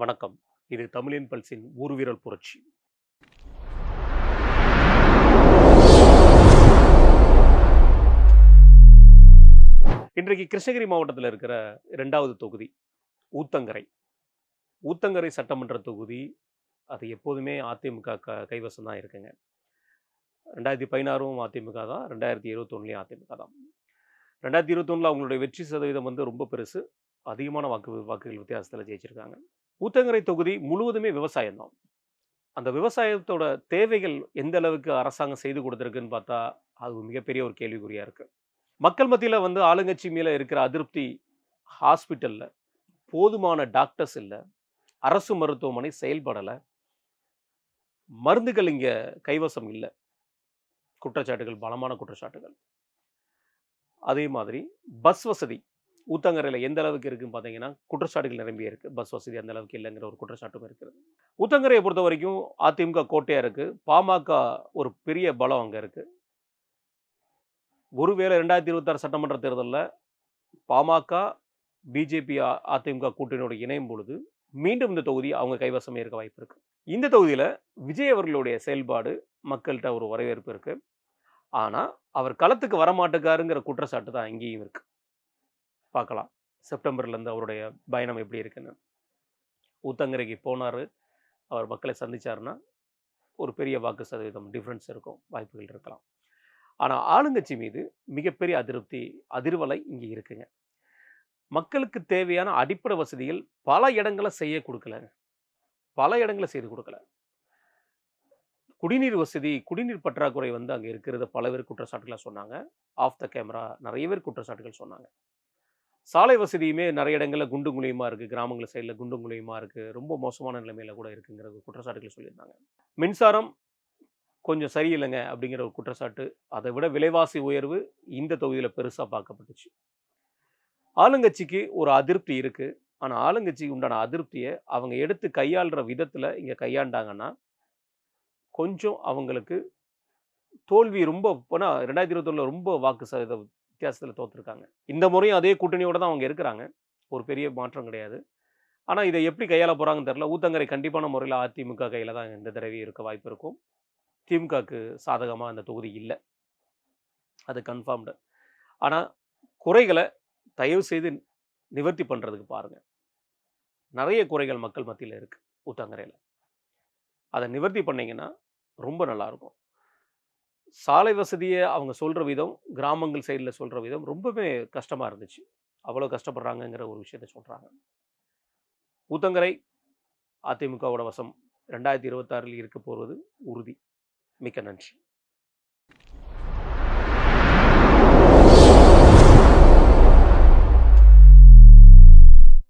வணக்கம். இது தமிழின் பல்சின் ஊர்வீரல் புரட்சி. இன்றைக்கு கிருஷ்ணகிரி மாவட்டத்தில் இருக்கிற இரண்டாவது தொகுதி ஊத்தங்கரை. ஊத்தங்கரை சட்டமன்ற தொகுதி அது எப்போதுமே அதிமுக க கைவசம் தான் இருக்குங்க. ரெண்டாயிரத்தி பதினாறும் அதிமுக தான் ரெண்டாயிரத்தி இருபத்தொன்னுலையும் அதிமுக தான். ரெண்டாயிரத்தி இருபத்தொன்னில் அவங்களுடைய வெற்றி சதவீதம் வந்து ரொம்ப பெருசு. அதிகமான வாக்கு வாக்குகள் வித்தியாசத்தில் ஜெயிச்சிருக்காங்க. ஊத்தங்கரை தொகுதி முழுவதுமே விவசாயம் தான். அந்த விவசாயத்தோட தேவைகள் எந்த அளவுக்கு அரசாங்கம் செய்து கொடுத்துருக்குன்னு பார்த்தா அது மிகப்பெரிய ஒரு கேள்விக்குறியாக இருக்குது மக்கள் மத்தியில் வந்து ஆளுங்கட்சி மேலே இருக்கிற அதிருப்தி ஹாஸ்பிட்டலில் போதுமான டாக்டர்ஸ் இல்லை அரசு மருத்துவமனை செயல்படலை மருந்துகள் இங்கே கைவசம் இல்லை குற்றச்சாட்டுகள் பலமான குற்றச்சாட்டுகள். அதே மாதிரி பஸ் வசதி ஊத்தங்கரையில் எந்த அளவுக்கு இருக்குன்னு பார்த்தீங்கன்னா குற்றச்சாட்டுகள் நிரம்பி இருக்கு. பஸ் வசதி அந்த அளவுக்கு இல்லைங்கிற ஒரு குற்றச்சாட்டும் இருக்குது. ஊத்தங்கரையை பொறுத்த வரைக்கும் அதிமுக கோட்டையாக இருக்குது பாமக ஒரு பெரிய பலம் அங்கே இருக்குது ஒருவேளை ரெண்டாயிரத்தி இருபத்தாறு சட்டமன்ற தேர்தலில் பாமக பிஜேபி அதிமுக கூட்டணியோடு இணையும் பொழுது மீண்டும் இந்த தொகுதி அவங்க கைவசமே இருக்க வாய்ப்பு இருக்குது இந்த தொகுதியில் விஜய் அவர்களுடைய செயல்பாடு மக்கள்கிட்ட ஒரு வரவேற்பு இருக்குது ஆனால் அவர் களத்துக்கு வரமாட்டுக்காருங்கிற குற்றச்சாட்டு தான் இங்கேயும் இருக்குது பார்க்கலாம். செப்டம்பர்லேருந்து அவருடைய பயணம் எப்படி இருக்குன்னு. ஊத்தங்கரைக்கு போனார். அவர் மக்களை சந்தித்தார்னா ஒரு பெரிய வாக்கு சதவீதம் டிஃப்ரென்ஸ் இருக்கும். வாய்ப்புகள் இருக்கலாம். ஆனால் ஆளுங்கட்சி மீது மிகப்பெரிய அதிருப்தி அதிர்வலை இங்கே இருக்குங்க. மக்களுக்கு தேவையான அடிப்படை வசதிகள் பல இடங்களை செய்ய கொடுக்கல. பல இடங்களை செய்து கொடுக்கல. குடிநீர் வசதி குடிநீர் பற்றாக்குறை வந்து அங்கே இருக்கிறத பல பேர் குற்றச்சாட்டுகளாக சொன்னாங்க. ஆஃப் த கேமரா நிறைய பேர் குற்றச்சாட்டுகள் சொன்னாங்க. சாலை வசதியுமே நிறைய இடங்களில் குண்டு குழியுமா இருக்குது கிராமங்கள் சைடில் குண்டு குழியுமா இருக்குது ரொம்ப மோசமான நிலைமையில கூட இருக்குங்கிறது குற்றச்சாட்டுகள் சொல்லியிருந்தாங்க. மின்சாரம் கொஞ்சம் சரியில்லைங்க அப்படிங்கிற ஒரு குற்றச்சாட்டு அதை விட விலைவாசி உயர்வு இந்த தொகுதியில் பெருசாக பார்க்கப்பட்டுச்சு. ஆளுங்கட்சிக்கு ஒரு அதிருப்தி இருக்குது ஆனால் ஆளுங்கட்சிக்கு உண்டான அதிருப்தியை அவங்க எடுத்து கையாளுற விதத்தில் இங்கே கையாண்டாங்கன்னா கொஞ்சம் அவங்களுக்கு தோல்வி ரொம்ப போனால் ரெண்டாயிரத்தி இருபத்தொன்னில் ரொம்ப வாக்கு சதவீத வித்தியாசத்தில் தோற்றுருக்காங்க இந்த முறையும் அதே கூட்டணியோடு தான் அவங்க இருக்கிறாங்க. ஒரு பெரிய மாற்றம் கிடையாது. ஆனால் இதை எப்படி கையாள போகிறாங்கன்னு தெரில ஊத்தங்கரை கண்டிப்பான முறையில் அதிமுக கையில் தான் இந்த தடவை இருக்க வாய்ப்பு இருக்கும். திமுகவுக்கு சாதகமாக அந்த தொகுதி இல்லை. அது கன்ஃபார்ம்டு ஆனால் குறைகளை தயவு செய்து நிவர்த்தி பண்ணுறதுக்கு பாருங்கள் நிறைய குறைகள் மக்கள் மத்தியில் இருக்குது ஊத்தங்கரையில். அதை நிவர்த்தி பண்ணிங்கன்னா ரொம்ப நல்லாயிருக்கும் சாலை வசதியை அவங்க சொல்கிற விதம் கிராமங்கள் சைடில் சொல்கிற விதம் ரொம்பவே கஷ்டமாக இருந்துச்சு. அவ்வளோ கஷ்டப்படுறாங்கங்கிற ஒரு விஷயத்த சொல்கிறாங்க ஊத்தங்கரை அதிமுகவோட வசம் ரெண்டாயிரத்தி இருபத்தாறில் இருக்க போவது உறுதி. மிக்க நன்றி.